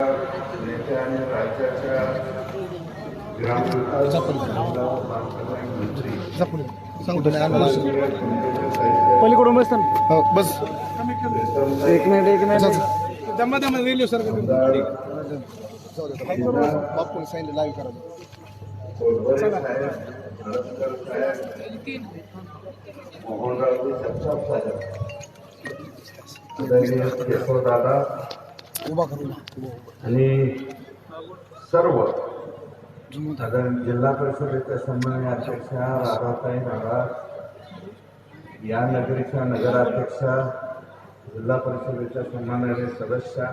नेते आणि राज्याच्या पलीकडून बस हो, बस. एक मिनिट एक मिनिट. दमा दमा रेल्वे सर. बापूने सांगितलं लाईव्ह करा. कोलबरे साहेब उभा करू आणि सर्व साधारण जिल्हा परिषदेच्या सन्मान्य अध्यक्षा राधाताई राधा या नगरीच्या नगराध्यक्षा जिल्हा परिषदेच्या सन्माननीय सदस्य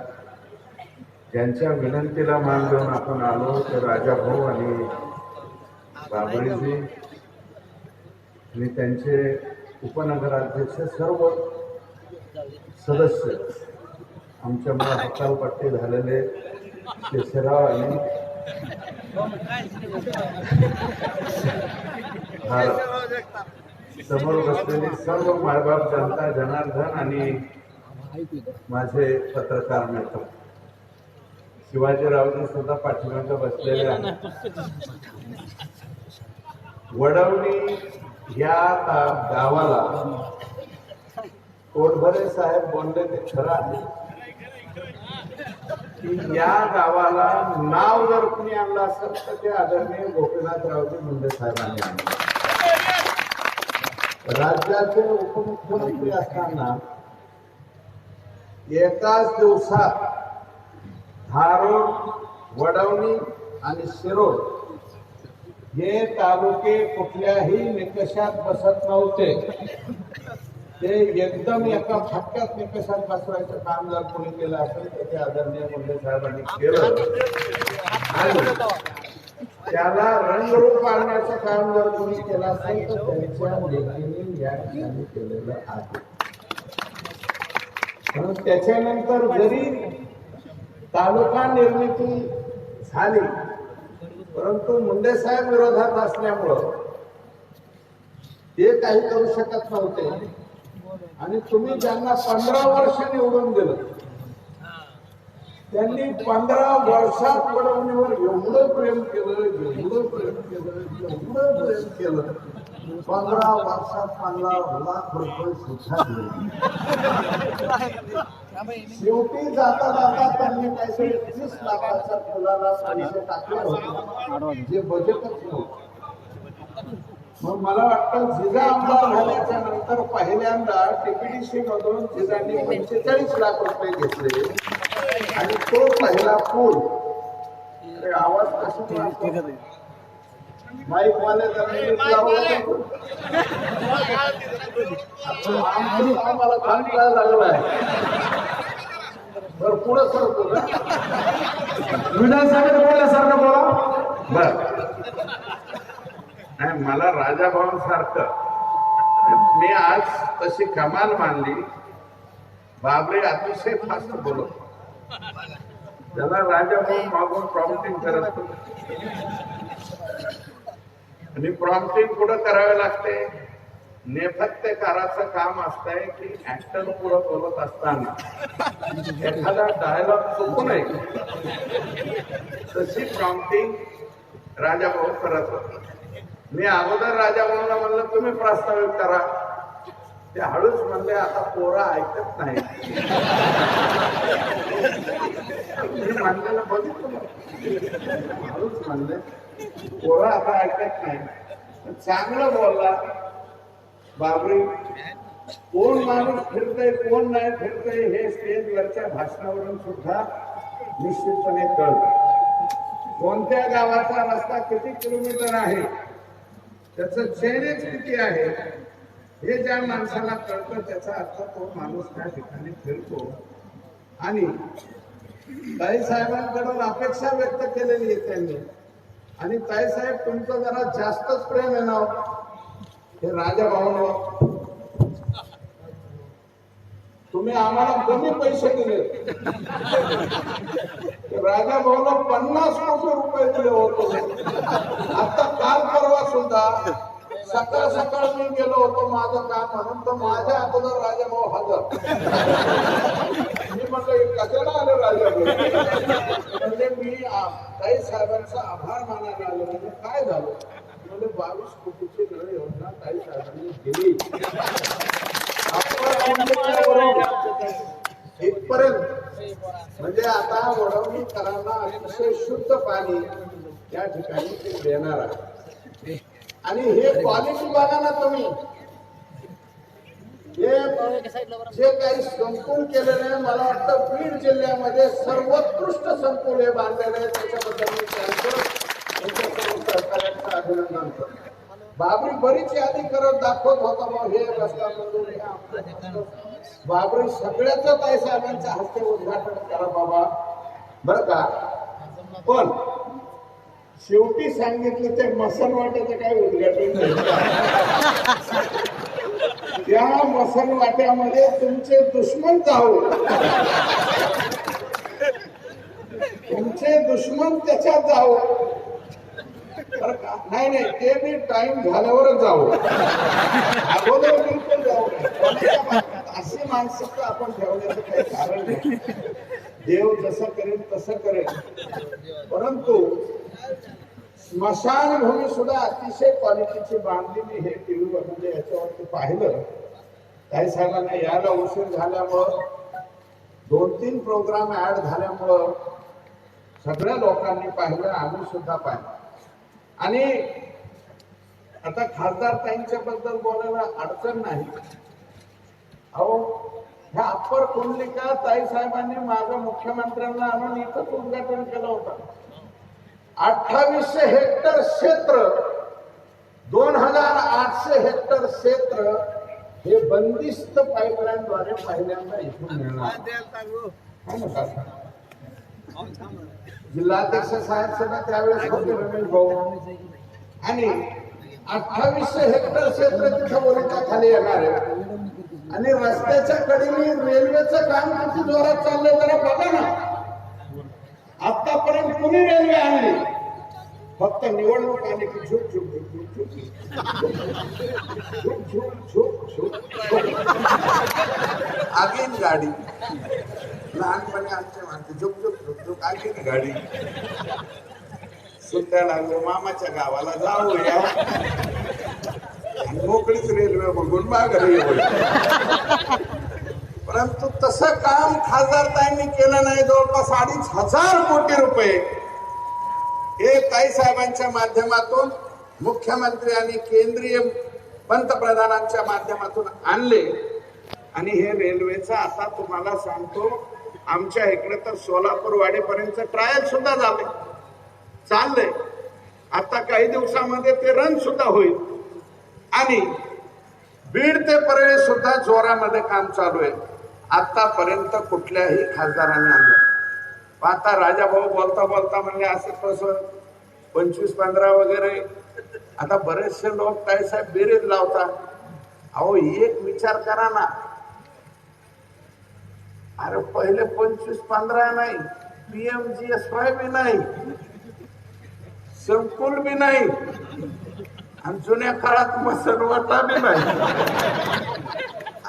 ज्यांच्या विनंतीला मान देऊन आपण आलो ते राजाभाऊ आणि बाबळीजी आणि त्यांचे उपनगराध्यक्ष सर्व सदस्य आमच्यामुळे हकालपट्टी झालेले केशवराव आणि समोर बसलेली सर्व मायबाप जनता जनार्दन आणि माझे पत्रकार मित्र. शिवाजीरावजी सुद्धा पाठीमागे बसलेले आहेत. वडवणी या गावाला कोटभरे साहेब बोलले ते खरं आहे. की या गावाला नाव जर कुणी आणलं असेल तर ते आदरणीय गोपीनाथरावजी मुंडे साहेबांनी आणलं. राज्याचे उपमुख्यमंत्री असताना एकाच दिवसात धारोड वडवणी आणि शिरोड हे तालुके कुठल्याही निकषात बसत नव्हते. ते एकदम एका फटक्यात निकषात बसवायचं काम जर कोणी केलं असेल तर ते आदरणीय मुंडे साहेबांनी केलं त्याला रंगरूप आणण्याचं काम जर कोणी केलं असेल तर त्यांच्या लेखीने या ठिकाणी केलेलं आहे. म्हणून त्याच्यानंतर जरी तालुका निर्मिती झाली परंतु मुंडे साहेब विरोधात असल्यामुळं ते काही करू शकत नव्हते. आणि तुम्ही ज्यांना पंधरा वर्ष निवडून दिलं त्यांनी पंधरा वर्षात पडवणीवर एवढं प्रेम केलं एवढं प्रेम केलं एवढं प्रेम केलं. पंधरा वर्षात पंधरा लाख रुपये सुद्धा दिले. शेवटी जाता जाता त्यांनी काहीतरी तीस लाखाच्या फुलाला पैसे टाकले होते जे बजेटच नव्हतं. मग मला वाटतं जिजा आमदार झाल्याच्यानंतर पहिल्यांदा टीपीडीसी मधून जिजांनी पंचेचाळीस लाख रुपये घेतले. आणि तो पहिला पूल. अरे आवाज कसा माईक वाले आम्हाला चांगला लागला आहे. बरं पुढं सरतो ना विधानसभेत बोलल्यासारखं बोला. बर. नाही मला राजाभाऊ सारखं मी आज तशी कमाल मानली. बाबरे अतिशय फास्ट बोलत. त्याला राजाभाऊ मागून प्रॉम्प्टिंग करत आणि प्रॉम्प्टिंग पुढं करावे लागते नेपथ्यकाराचं काम असतंय की ऍक्टर पुढं बोलत असताना. एखादा डायलॉग चुकू नये. तशी प्रॉम्प्टिंग राजाभाऊ करत होता. मी अगोदर राजा म्हणून म्हणलं तुम्ही प्रस्तावित करा. ते हळूच म्हणले आता पोरा ऐकत नाही. म्हणलेलं बघितलं हळूच म्हणले पोरं आता ऐकत नाही. चांगलं बोलला. बाबरी कोण माणूस फिरतय कोण नाही फिरतय हे स्टेजवरच्या भाषणावरून सुद्धा निश्चितपणे कळत. कोणत्या गावाचा रस्ता किती किलोमीटर आहे? त्याचं चेनेज किती आहे हे ज्या माणसाला कळतं त्याचा अर्थ तो माणूस त्या ठिकाणी फिरतो. आणि ताई साहेबांकडून अपेक्षा व्यक्त केलेली आहे त्यांनी. आणि ताई साहेब तुमचं जरा जास्तच प्रेम आहे ना हो. हे. राजा भाऊंवर तुम्ही आम्हाला कमी पैसे दिले. राजा भाऊला पन्नास कोटी रुपये दिले होते. आता काल परवा सुद्धा सकाळ सकाळ मी गेलो होतो माझं काम म्हणून तर माझ्या अगोदर राजा भाऊ हजर. मी म्हटलं "हे कशाला आले राजा भाऊ म्हणजे मी काही साहेबांचा आभार मानायला आलो. म्हणजे काय झालं? म्हणजे बावीस कोटीची नळ योजना काही साहेबांनी केली आपण इथपर्यंत म्हणजे आता वडवणीकरांना अतिशय शुद्ध पाणी या ठिकाणी ते देणार आहे आणि हे क्वालिटी बघा ना तुम्ही. हे जे काही संकुल केलेलं आहे मला वाटतं बीड जिल्ह्यामध्ये सर्वोत्कृष्ट संकुल हे बांधलेलं आहे. त्याच्याबद्दल मी त्यांचं सहकार्याचं अभिनंदन करतो. बाबरी बरीच यादी करत दाखवत होता बा हे रस्ता मंजूर आमचं रस्ता. बाबरी सगळ्याच ताई साहेबांच्या हस्ते उद्घाटन करा बाबा. बर का? पण शेवटी सांगितलं ते मसन वाट्याचं काय उद्घाटन त्या मसन वाट्यामध्ये तुमचे दुश्मन जाऊ तुमचे दुश्मन त्याच्यात जाऊ का? नाही नाही ते मी टाइम झाल्यावरच जाऊ. अगोदर बिलकुल जाऊ अशी मानसिकता आपण ठेवण्याचं काही कारण नाही. देव जसं करेल तसं करेल. परंतु स्मशानभूमी सुद्धा अतिशय क्वालिटीची बांधलेली हे टीव्ही वर म्हणजे याच्यावरती पाहिलं. काही साहेबांना यायला उशीर झाल्यामुळं दोन तीन प्रोग्राम ऍड झाल्यामुळं सगळ्या लोकांनी पाहिलं आम्ही सुद्धा पाहिलं. आणि आता खासदार ताईंच्या बद्दल बोलायला अडचण नाही. अहो ह्या अप्पर कुंडलिका ताई साहेबांनी माझ्या मुख्यमंत्र्यांना आणून इथंच उद्घाटन केलं होतं. अठ्ठावीसशे हेक्टर क्षेत्र दोन हजार आठशे हेक्टर क्षेत्र हे बंदिस्त पाईपलाईन द्वारे पहिल्यांदा इथून मिळणार? जिल्हाध्यक्ष साहेब सुद्धा त्यावेळेस होते रमेश भाऊ. आणि अठ्ठावीसशे हेक्टर क्षेत्र तिथं वरच्या खाली येणार आहे. आणि रस्त्याच्या कडेने रेल्वेचं काम किती जोरात चाललंय जरा बघा ना. आतापर्यंत कुणी रेल्वे आणली? फक्त निवडणूक आली की झुक झुक झुक झुक झुक. झुक झुक आगीन गाडी. लहानपणी आमच्या म्हणते झुक झुक झुक झुक आगीन गाडी. सुट्ट्या लागलो मामाच्या गावाला जाऊया. मोकळीच रेल्वे बघून माघारी परंतु तसं काम खासदारताईंनी केलं नाही. जवळपास अडीच हजार कोटी रुपये हे ताई साहेबांच्या माध्यमातून मुख्यमंत्री आणि केंद्रीय पंतप्रधानांच्या माध्यमातून आणले. आणि हे रेल्वेचं आता तुम्हाला सांगतो आमच्या इकडे तर सोलापूर वाडीपर्यंत ट्रायल सुद्धा झाले. चाललंय. आता काही दिवसामध्ये ते रन सुद्धा होईल. आणि बीड ते परळी सुद्धा जोरामध्ये काम चालू आहे. आतापर्यंत कुठल्याही खासदाराने आणलं आता राजाभाऊ बोलता बोलता म्हणजे असं कसं? पंचवीस पंधरा वगैरे. आता बरेचसे लोक काय बेरीज लावतात. अहो एक विचार करा ना. अरे पहिले पंचवीस पंधरा नाही. पीएमजीएस वाय बी नाही. संकुल बी नाही. आणि जुन्या काळात मसनवटा बी नाही.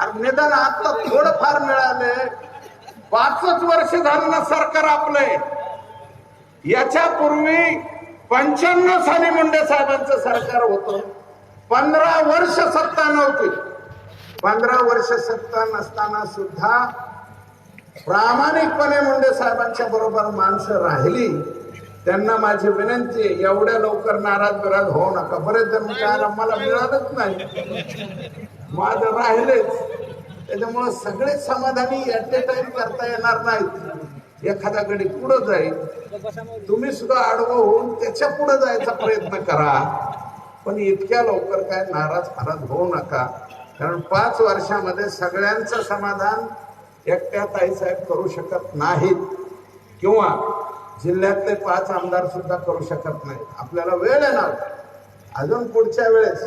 अरे निदान आता थोडंफार मिळाले. पाचच वर्ष झालं ना सरकार आपलंय याच्या पूर्वी पंच्याण्णव साली मुंडे साहेबांचं सरकार होतं. पंधरा वर्ष सत्ता नव्हती. पंधरा वर्ष सत्ता नसताना सुद्धा प्रामाणिकपणे मुंडे साहेबांच्या बरोबर माणसं राहिली. त्यांना माझी विनंती आहे, एवढ्या लवकर नाराज बिराज होऊ नका. बरेच जण काय मला मिळालंच नाही. माझं राहिलेच. त्याच्यामुळं सगळेच समाधानी ॲट ए टाइम करता येणार नाहीत. एखाद्याकडे पुढं जाईल. तुम्ही सुद्धा आडवं होऊन त्याच्या पुढं जायचा प्रयत्न करा. पण इतक्या लवकर काय नाराज फाराज होऊ नका. कारण पाच वर्षामध्ये सगळ्यांचं समाधान एकट्या ताईसाहेब करू शकत नाहीत. किंवा जिल्ह्यातले पाच आमदार सुद्धा करू शकत नाहीत. आपल्याला वेळ येणार. अजून पुढच्या वेळेस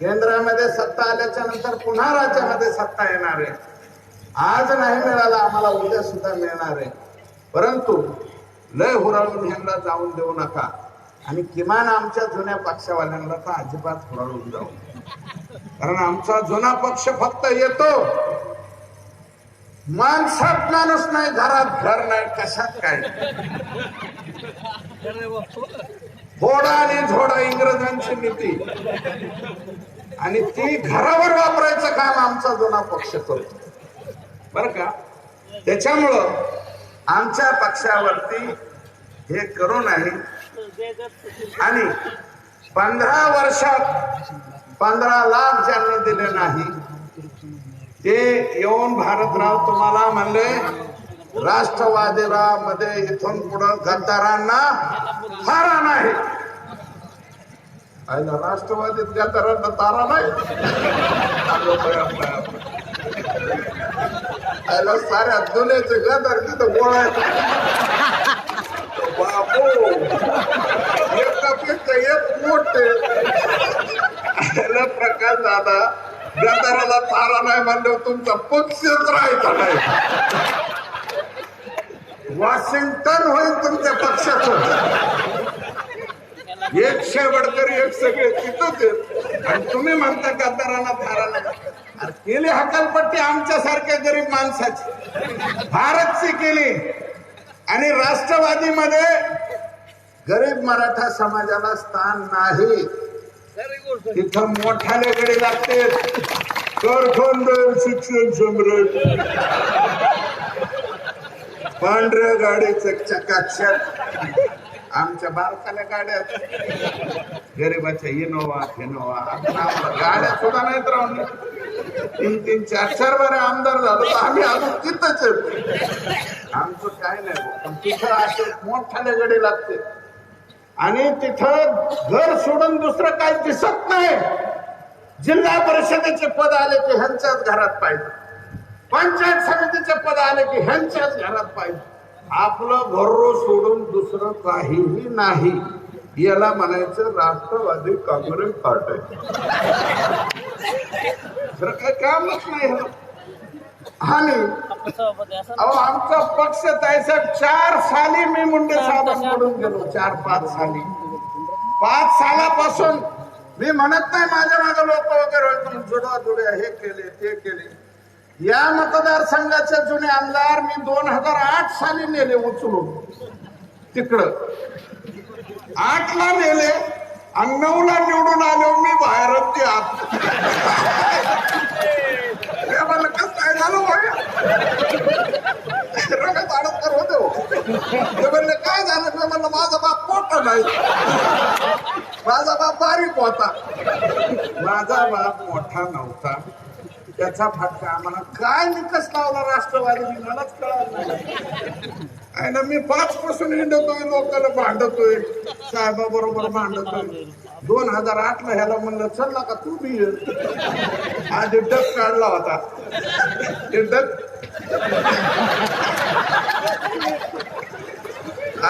केंद्रामध्ये सत्ता आल्याच्यानंतर पुन्हा राज्यामध्ये सत्ता येणार आहे. आज नाही मिळाला आम्हाला उद्या सुद्धा मिळणार आहे. परंतु लय हुराळून ह्यांना जाऊन देऊ नका. आणि किमान आमच्या जुन्या पक्षवाल्यांना तर अजिबात हुराळून जाऊ कारण आमचा जुना पक्ष फक्त येतो. माणसात माणूस नाही घरात घर नाही कशात काय? थोडा आणि झोडा इंग्रजांची नीती आणि ती घरावर वापरायचं काम आमचा जुना पक्ष करतो. बर का? त्याच्यामुळं आमच्या पक्षावरती हे करू नाही आणि पंधरा वर्षात पंधरा लाख ज्यांना दिले नाही ते येऊन भारतराव तुम्हाला म्हणले राष्ट्रवादीला मध्ये इथून पुढं गद्दारांना आयला राष्ट्रवादीत गद्दारांना तारा नाही. आयला साऱ्या दुनियाचे गद्दार तिथं गोळायचं. बापू. एकापेक्षा एक मोठे. आयला प्रकाश दादा गद्दाराला तारा नाही म्हणल्यावर तुमचा पक्षच राहायचा नाही. वॉशिंग्टन होईल तुमच्या पक्षाचं. एक शेवडकर एक सगळे तिथंच आहेत. आणि तुम्ही म्हणता गद्दारांना थाराला अरे केली हकालपट्टी आमच्यासारख्या गरीब माणसाची. भारतची केली. आणि राष्ट्रवादीमध्ये गरीब मराठा समाजाला स्थान नाही. तिथं मोठाले गडी लागते कारखानदार शिक्षण सम्राट? पांढऱ्या गाडीचं चकाचक. आमच्या बारकाल्या गाड्या गरीबाच्या इनोवा फिनोवा. आम्हाला गाड्या सुद्धा नाहीत राहून. तीन तीन चार चार बारे आमदार झालो तर आम्ही अजून तिथंच आमचं काय नाही पण तिथं असे मोठाले गडी लागते. आणि तिथं घर सोडून दुसरं काही दिसत नाही. जिल्हा परिषदेचे पद आले की ह्यांच्याच घरात पाहिजे. पंचायत समितीचे पद आले की ह्यांच्याच घरात पाहिजे. आपलं घर सोडून दुसरं काहीही नाही. याला म्हणायचं राष्ट्रवादी काँग्रेस पार्टी. दुसरं काही कामच नाही. आणि अहो आमचा पक्ष साहेब चार साली मी मुंडे साहेबांकडून गेलो चार पाच साली. पाच सालापासून मी म्हणत नाही माझ्या मागे लोक वगैरे जुडवा जुड्या हे केले ते केले. या मतदारसंघाचे जुने आमदार मी दोन हजार आठ साली नेले उचलून. तिकडं. आठ ला नेले आणि नऊ ला निवडून आलो मी बाहेर ते म्हणलं काय झालं रगत आडतकर होते हो. ते म्हणले काय झालं? मी म्हणलं माझा बाप मोठा नाही. माझा बाप बारीक होता. माझा बाप मोठा नव्हता. त्याचा फटका. आम्हाला काय निकस लावला राष्ट्रवादी मलाच कळालं नाही. ना मी पाच पासून हिंडतोय लोकांना भांडतोय साहेबा बरोबर भांडतोय. दोन हजार आठ ला ह्याला म्हणलं चलला का तू बी ये. आधी डग काढला होता. ते डग.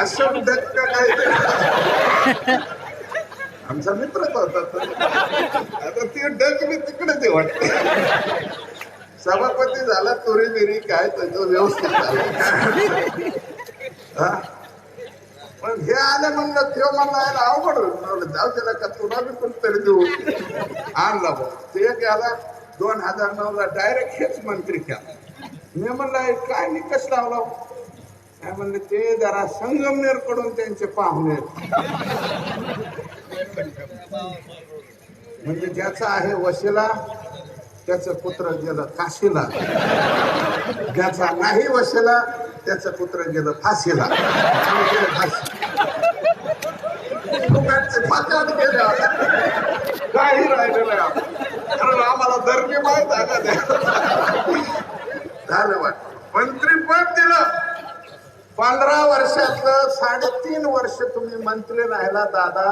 अशोक डक काय? आमचा मित्रच होता आता ते डक मी तिकडे ते वाटत. सभापती झाला चोरी बिरी काय त्याचं व्यवस्थित झालं. पण हे आले म्हणलं तेव्हा म्हणलं यायला अवघड होईल. म्हणलं जाऊ त्याला का तुला बी पण तरी देऊ. आणला भाऊ. ते गेला दोन हजार नऊ ला डायरेक्ट हेच मंत्री केला. मी म्हणलं काय निकष लावला हो? काय म्हणलं ते जरा संगमनेरकडून त्यांचे पाहुणे म्हणजे ज्याचा आहे वशिला त्याचं पुत्र गेलं काशीला ज्याचा नाही वशिला त्याचं पुत्र गेलं फाशीला. काही राहिलेलं कारण आम्हाला धरणी माहीत आहे धन्यवाद. मंत्रीपद दिलं. पंधरा वर्षातलं साडेतीन वर्ष तुम्ही मंत्री राहिला दादा.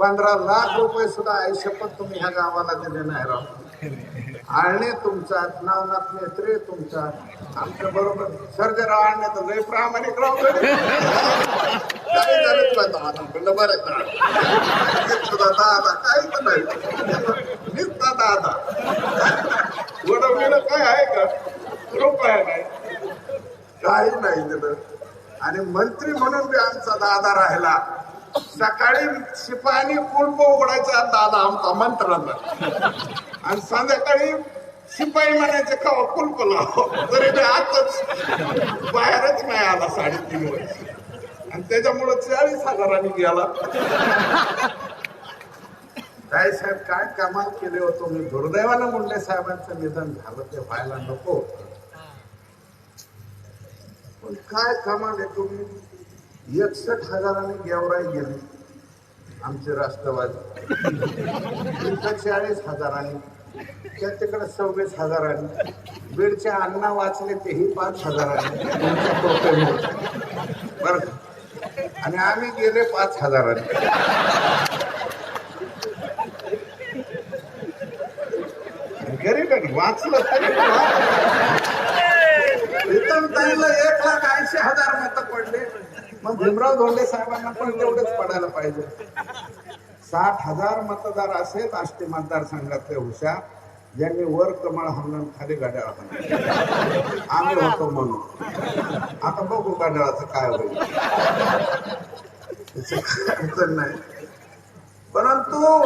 पंधरा लाख रुपये सुद्धा आयुष्यपत तुम्ही ह्या गावाला दिले नाही राव. आणि तुमचा नावनाथ नेत्रे तुमचा. आमच्या बरोबर सर जर आळणे तर लय प्रामाणिक राव. काय झालं तुला दादा म्हणलं बरं का दादा काहीच नाही. नुसता दादा. वडवलेलं काय आहे का? रुपया नाही. काही नाही दिलं. आणि मंत्री म्हणून बी आमचा दादा राहिला. सकाळी शिपायाने कुलप उघडायचा दादा आमचा मंत्राचा आणि संध्याकाळी शिपाई म्हणायचे का कुलप लाव तरी ते आतच बाहेरच नाही आला साडेतीन वर्ष. आणि त्याच्यामुळे चाळीस हजारांनी गेला. काय साहेब काय कमाल केले होतो मी दुर्दैवानं मुंडे साहेबांचं निधन झालं ते व्हायला नको. पण काय कमाल आहे तुम्ही? एकसठ हजाराने गेवराई गेले. आमचे राष्ट्रवादी. चाळीस हजारांनी. त्या तिकडे सव्वीस हजारांनी. बीडचे अण्णा वाचले तेही पाच हजारांनी. बर बरं आणि आम्ही गेले पाच हजारांनी. गरीब आहे वाचलं तरी एक लाख ऐंशी हजार मत पडले. मग भीमराव धोंडे साहेबांना पण तेवढेच पडायला पाहिजे. साठ हजार मतदार असे आष्टी मतदारसंघातले हुशार. ज्यांनी वर कमळ हल्लं खाली गाड्या आम्ही होतो म्हणून. आता बघू गाड्याचं काय होईल. नाही. परंतु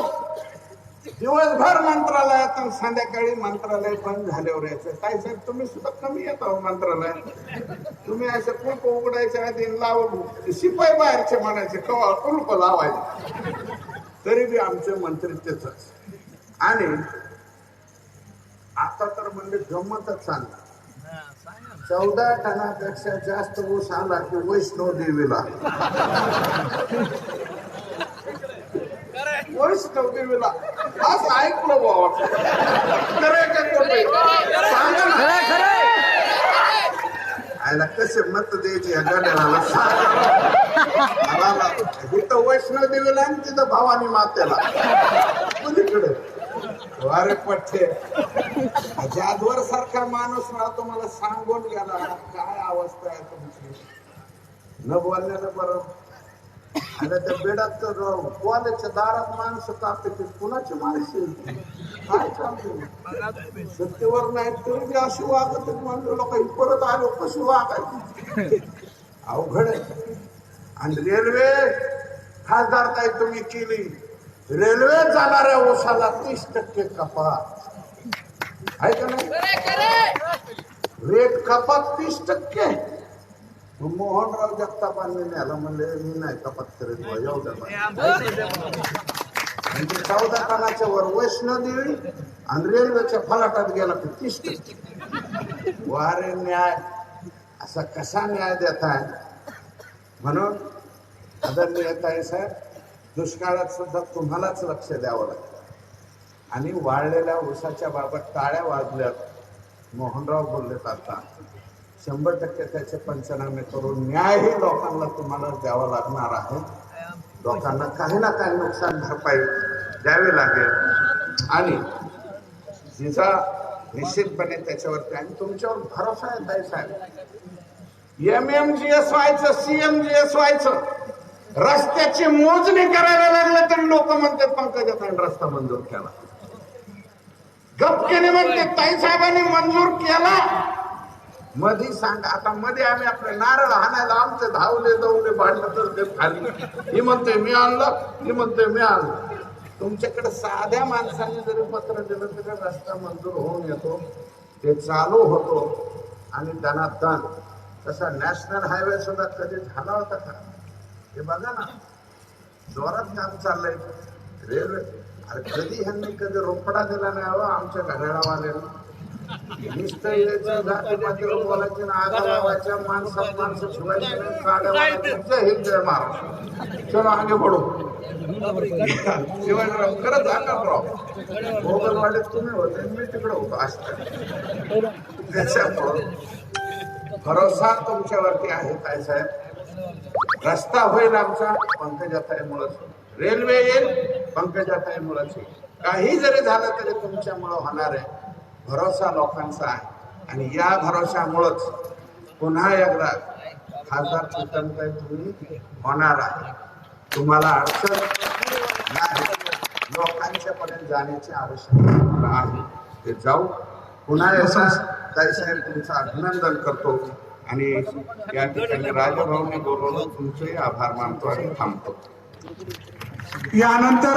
दिवसभर मंत्रालयात आणि संध्याकाळी मंत्रालय बंद झाल्यावर यायचं. काय साहेब तुम्ही सुद्धा कमी येत आहोत मंत्रालयात. तुम्ही असे कुलप उघडायच्या आधी लाव शिपाई बाहेरचे म्हणायचे कवा कुलप लावायचे. तरी बी आमचे मंत्री तेच आणि आता तर म्हणजे गमतच चालला. चौदा टनापेक्षा जास्त ऊस आला की वैष्णव देवीला. वैष्णव देवीला असं ऐकलं बाबा खरंय का खोटंय? सांगा ना. आयला कसे मत द्यायचे या गाड्याला सांगा इथं वैष्णव देवीला आणि तिथं भवानी मातेला. कुणीकडे? वारे पठ्ठे. जादवर सारखा माणूस राहतो मला सांगून गेला काय अवस्था आहे तुमची? न बोलण्याचं बरं. आणि त्या बेडात तर कॉलेजच्या दारात माणसं कापते कुणाची माणसे? काय चालते सत्तेवर नाही तरी बी अशी वागत म्हणजे लोक परत आलो कशी वागायची? अवघड आहे. आणि रेल्वे खासदार काय तुम्ही केली. रेल्वे जाणाऱ्या ओसाला तीस टक्के कपात. आहे का नाही? रेट कपात तीस टक्के मोहनराव जगतापांनी न्यायला म्हणले मी नाही कपात करीत बा, म्हणजे चौदा कानाच्या वर वैष्णोदेवी आणि रेल्वेच्या फलाटात गेला तर तीस वारे न्याय असा कसा न्याय देताय म्हणून आदरणीय आहे साहेब दुष्काळात सुद्धा तुम्हालाच लक्ष द्यावं लागतं आणि वाळलेल्या उसाच्या बाबत टाळ्या वाजल्यात मोहनराव बोलले आता. शंभर टक्के त्याचे पंचनामे करून न्यायही लोकांना तुम्हाला द्यावा लागणार आहे. लोकांना काही ना काही नुकसान भरपाई द्यावी लागेल. आणि जिचा निश्चितपणे त्याच्यावरती आणि तुमच्यावर भरोसा आहे ताई साहेब. एम एम जी एस व्हायचं सीएम जी एस व्हायचं रस्त्याची मोजणी करायला लागलं तरी लोक म्हणतात पंकजाताईन रस्ता मंजूर केला. गपकेने म्हणते ताई साहेबांनी मंजूर केला. मधी सांग आता मध्ये आम्ही आपलं नारळ हाणायला आमचे धावले दवले भांडलं तर ते खाली. ही म्हणतोय मी आणलं. ही म्हणतोय मी आणलं. तुमच्याकडे साध्या माणसाने जरी पत्र दिलं तरी रस्ता मंजूर होऊन येतो. ते चालू होतो आणि त्यांना दण तसा नॅशनल हायवे सुद्धा कधी झाला होता का? हे बघा ना. जोरात काम चाललंय. रेल्वे. अरे कधी ह्यांनी कधी रोकडा दिला नाही हवा आमच्या घड्याळावाल्यांना. नुसतं यायचं जाती पातीला हिंद चलो आगे बढो शिवाजीराव खरंच आकाशराव तुम्ही होते मी तिकडे होतो त्याच्यामुळं भरोसा तुमच्यावरती आहे काय साहेब. रस्ता होईल आमचा पंकजाताईमुळंच. रेल्वे येईल पंकजाताईमुळंच येईल. काही जरी झालं तरी तुमच्यामुळं होणार आहे. भरोसा लोकांचा आहे. आणि या भरोशामुळंच पुन्हा एकदा खासदार प्रीतमताई तुम्ही होणार आहे. तुम्हाला अडचण नाही. लोकांच्या पर्यंत जाण्याची आवश्यकता आहे. ते जाऊ. पुन्हा एकदा ताईसाहेब तुमचं अभिनंदन करतो. आणि या ठिकाणी राजभाऊने बोलवून तुमचेही आभार मानतो आणि थांबतो. यानंतर